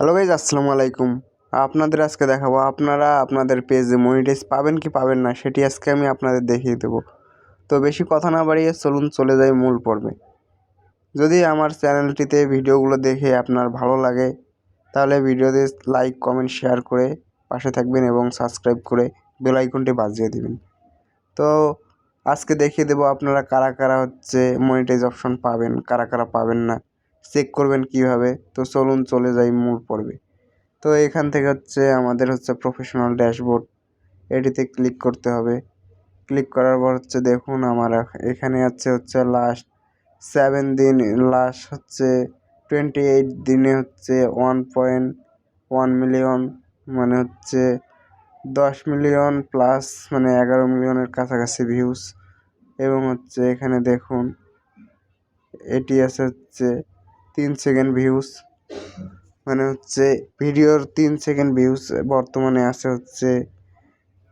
Hello guys আসসালামু আলাইকুম। আপনাদের আজকে দেখাবো, আপনারা আপনাদের পেজে মনিটাইজ পাবেন কি পাবেন না, সেটি আজকে আমি আপনাদের দেখিয়ে দেবো। তো বেশি কথা না বাড়িয়ে চলুন, চলে যাই মূল পর্বে। যদি আমার চ্যানেলটিতে ভিডিওগুলো দেখে আপনার ভালো লাগে, তাহলে ভিডিওতে লাইক কমেন্ট শেয়ার করে পাশে থাকবেন এবং সাবস্ক্রাইব করে বেল আইকনটি বাজিয়ে দিবেন। তো আজকে দেখিয়ে দেবো আপনারা কারা কারা হচ্ছে মনিটাইজ অপশন পাবেন, কারা কারা পাবেন না। চেক করবেন কীভাবে? তো চলুন চলে যাই মূল পর্বে। তো এখান থেকে হচ্ছে আমাদের হচ্ছে প্রফেশনাল ড্যাশবোর্ড এটিতে ক্লিক করতে হবে। ক্লিক করার পর হচ্ছে দেখুন আমার এখানে আছে হচ্ছে লাস্ট সেভেন দিন লাস্ট হচ্ছে টোয়েন্টি এইট দিনে হচ্ছে ওয়ান পয়েন্ট ওয়ান মিলিয়ন মানে হচ্ছে দশ মিলিয়ন প্লাস মানে এগারো মিলিয়নের কাছাকাছি ভিউজ এবং হচ্ছে এখানে দেখুন, এটি আছে হচ্ছে তিন সেকেন্ড ভিউজ মানে হচ্ছে ভিডিওর তিন সেকেন্ড ভিউজ বর্তমানে আছে হচ্ছে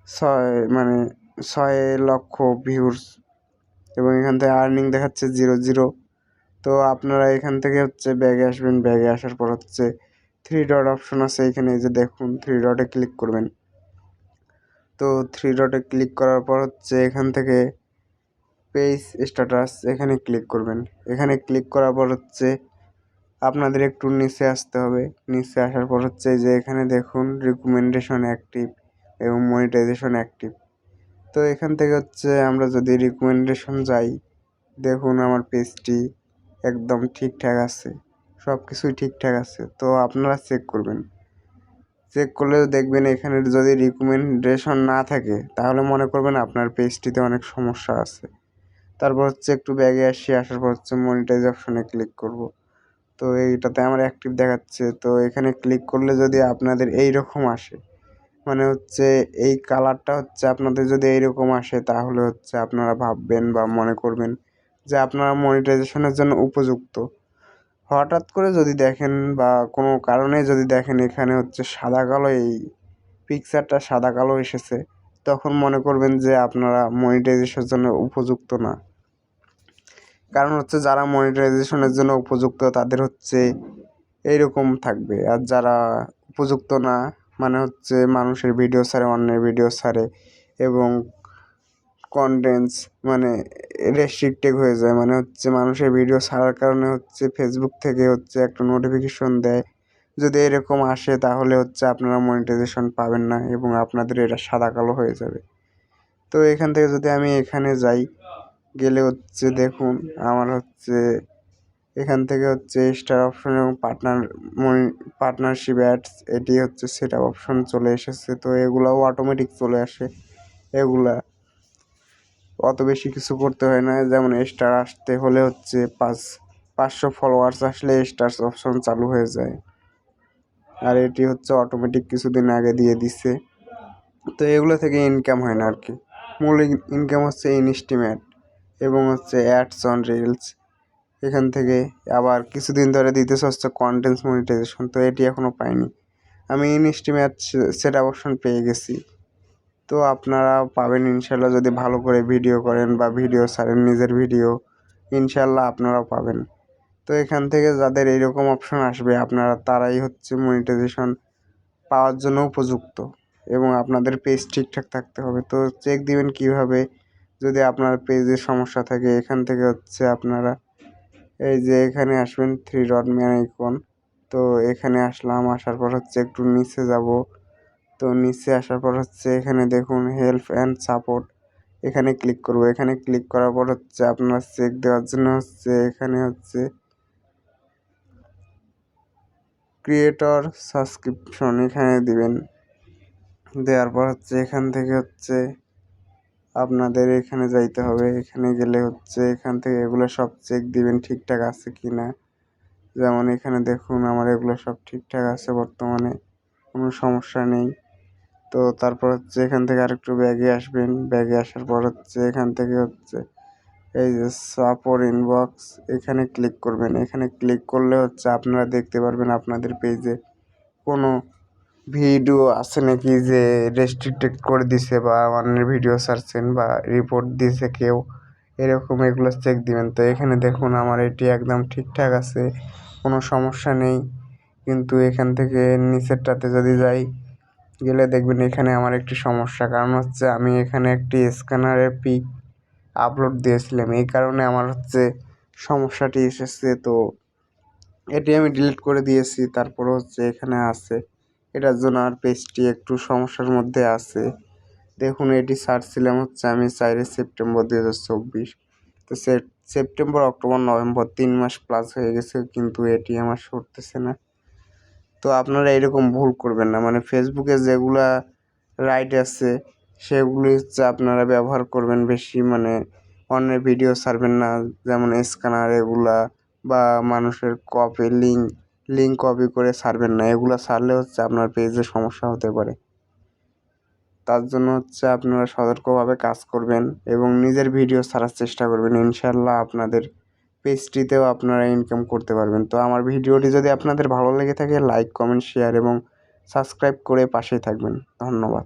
ছয় মানে ছয় লক্ষ ভিউস এবং এখান থেকে আর্নিং দেখাচ্ছে জিরো জিরো তো আপনারা এখান থেকে হচ্ছে ব্যাগে আসবেন ব্যাগে আসার পর হচ্ছে থ্রি ডট অপশন আছে এখানে যে দেখুন থ্রি ডটে ক্লিক করবেন। তো থ্রি ডটে ক্লিক করার পর হচ্ছে এখান থেকে পেজ স্ট্যাটাস এখানে ক্লিক করবেন। এখানে ক্লিক করার পর হচ্ছে আপনাদের একটু নিচে আসতে হবে। নিচে আসার পর হচ্ছে যে এখানে দেখুন রিকমেন্ডেশন অ্যাক্টিভ এবং মনিটাইজেশন অ্যাক্টিভ তো এখান থেকে হচ্ছে আমরা যদি রিকমেন্ডেশন যাই, দেখুন আমার পেজটি একদম ঠিকঠাক আছে সব কিছুই ঠিকঠাক আছে। তো আপনারা চেক করবেন। চেক করলেও দেখবেন এখানে যদি রিকমেন্ডেশন না থাকে, তাহলে মনে করবেন আপনার পেজটিতে অনেক সমস্যা আছে। তারপর হচ্ছে একটু ব্যাগে আসি, আসার পর হচ্ছে মনিটাইজ অপশনে ক্লিক করব। তো এইটাতে আমার অ্যাক্টিভ দেখাচ্ছে। তো এখানে ক্লিক করলে যদি আপনাদের এই রকম আসে মানে হচ্ছে এই কালারটা হচ্ছে আপনাদের যদি এইরকম আসে, তাহলে হচ্ছে আপনারা ভাববেন বা মনে করবেন যে আপনারা মনিটাইজেশনের জন্য উপযুক্ত। হঠাৎ করে যদি দেখেন বা কোনো কারণে যদি দেখেন এখানে হচ্ছে সাদা কালো, এই পিকচারটা সাদা কালো এসেছে, তখন মনে করবেন যে আপনারা মনিটাইজেশনের জন্য উপযুক্ত না। কারণ হচ্ছে যারা মনিটাইজেশনের জন্য উপযুক্ত, তাদের হচ্ছে এইরকম থাকবে। আর যারা উপযুক্ত না মানে হচ্ছে মানুষের ভিডিও ছাড়ে, অন্যের ভিডিও ছাড়ে এবং কন্টেন্টস মানে রেস্ট্রিক্টেড হয়ে যায়। মানে হচ্ছে মানুষের ভিডিও ছাড়ার কারণে হচ্ছে ফেসবুক থেকে হচ্ছে একটা নোটিফিকেশন দেয়। যদি এরকম আসে, তাহলে হচ্ছে আপনারা মনিটাইজেশন পাবেন না এবং আপনাদের এটা সাদা কালো হয়ে যাবে। তো এখান থেকে যদি আমি এখানে যাই গেলে হচ্ছে দেখুন, আমার হচ্ছে এখান থেকে হচ্ছে স্টার অপশন এবং পার্টনার মনি পার্টনারশিপ অ্যাডস এটি হচ্ছে সেট আপ অপশন চলে এসেছে। তো এগুলাও অটোমেটিক চলে আসে। এগুলা অত বেশি কিছু করতে হয় না। যেমন স্টার আসতে হলে হচ্ছে পাঁচ, পাঁচশো ফলোয়ার্স আসলে স্টার অপশন চালু হয়ে যায়। আর এটি হচ্ছে অটোমেটিক কিছুদিন আগে দিয়ে দিচ্ছে তো এগুলো থেকে ইনকাম হয় না আর কি মূল ইনকাম হচ্ছে ইনস্টিমেট এবং হচ্ছে অ্যাডস অন রিলস। এখান থেকে আবার কিছুদিন ধরে দিতেছে হচ্ছে কন্টেন্টস মনিটাইজেশন তো এটি এখনও পাইনি। আমি ইনস্টিমেট সেট অপশন পেয়ে গেছি। তো আপনারা পাবেন ইনশাল্লাহ যদি ভালো করে ভিডিও করেন বা ভিডিও ছাড়েন নিজের ভিডিও ইনশাল্লাহ আপনারাও পাবেন। তো এখান থেকে যাদের এইরকম অপশন আসবে, আপনারা তারাই হচ্ছে মনিটাইজেশন পাওয়ার জন্য উপযুক্ত এবং আপনাদের পেজ ঠিকঠাক থাকতে হবে। তো চেক দিবেন কীভাবে যদি আপনার পেজে সমস্যা থাকে, এখান থেকে হচ্ছে আপনারা এই যে এখানে আসবেন থ্রি ডট ম্যান আইকন তো এখানে আসলাম, আসার পর হচ্ছে একটু নিচে যাব। তো নিচে আসার পর হচ্ছে এখানে দেখুন হেল্প অ্যান্ড সাপোর্ট এখানে ক্লিক করব। এখানে ক্লিক করার পর হচ্ছে আপনার চেক দেওয়ার জন্য হচ্ছে এখানে হচ্ছে ক্রিয়েটর সাবস্ক্রিপশন এখানে দিবেন। দেওয়ার পর হচ্ছে এখান থেকে হচ্ছে আপনাদের এখানে যাইতে হবে, এখানে গেলে হচ্ছে এখান থেকে এগুলো সব চেক দিবেন ঠিকঠাক আছে কি না যেমন এখানে দেখুন আমার এগুলো সব ঠিকঠাক আছে বর্তমানে, কোনো সমস্যা নেই। তো তারপর হচ্ছে এখান থেকে আরেকটু ব্যাগে আসবেন, ব্যাগে আসার পর হচ্ছে এখান থেকে হচ্ছে এই যে সাপোর্ট ইনবক্স এখানে ক্লিক করবেন। এখানে ক্লিক করলে হচ্ছে আপনারা দেখতে পারবেন আপনাদের পেজে কোনো ভিডিও আছে নাকি যে রেস্ট্রিক্টেড করে দিছে বা অন্যের ভিডিও ছাড়ছেন বা রিপোর্ট দিছে কেউ? এরকম এগুলো চেক দিবেন। তো এখানে দেখুন, আমার এটি একদম ঠিকঠাক আছে, কোনো সমস্যা নেই। কিন্তু এখান থেকে নিচেরটাতে যদি যাই, গেলে দেখবেন এখানে আমার একটি সমস্যা। কারণ হচ্ছে আমি এখানে একটি স্ক্যানারের পিক আপলোড দিয়েছিলাম। এই কারণে আমার হচ্ছে সমস্যাটি এসেছে। তো এটি আমি ডিলিট করে দিয়েছি তারপর হচ্ছে এখানে আছে। এটার জন্য আর পেজটি একটু সমস্যার মধ্যে আছে। দেখুন, এটি ছাড়ছিলাম হচ্ছে আমি চারে সেপ্টেম্বর দু হাজার চব্বিশ। তো সেপ্টেম্বর, অক্টোবর, নভেম্বর তিন মাস প্লাস হয়ে গেছে, কিন্তু এটি আমার সরতেছে না। তো আপনারা এরকম ভুল করবেন না মানে ফেসবুকে যেগুলা রাইট আছে সেগুলি হচ্ছে আপনারা ব্যবহার করবেন বেশি মানে অন্যের ভিডিও ছাড়বেন না, যেমন স্ক্যানার এগুলা বা মানুষের কপি লিঙ্ক লিঙ্ক কপি করে ছাড়বেন না। এগুলো ছাড়লে হচ্ছে আপনার পেজে সমস্যা হতে পারে। তার জন্য হচ্ছে আপনারা সতর্কভাবে কাজ করবেন এবং নিজের ভিডিও ছাড়ার চেষ্টা করবেন। ইনশাল্লাহ আপনাদের পেজটিতেও আপনারা ইনকাম করতে পারবেন। তো আমার ভিডিওটি যদি আপনাদের ভালো লেগে থাকে লাইক কমেন্ট শেয়ার এবং সাবস্ক্রাইব করে পাশে থাকবেন। ধন্যবাদ।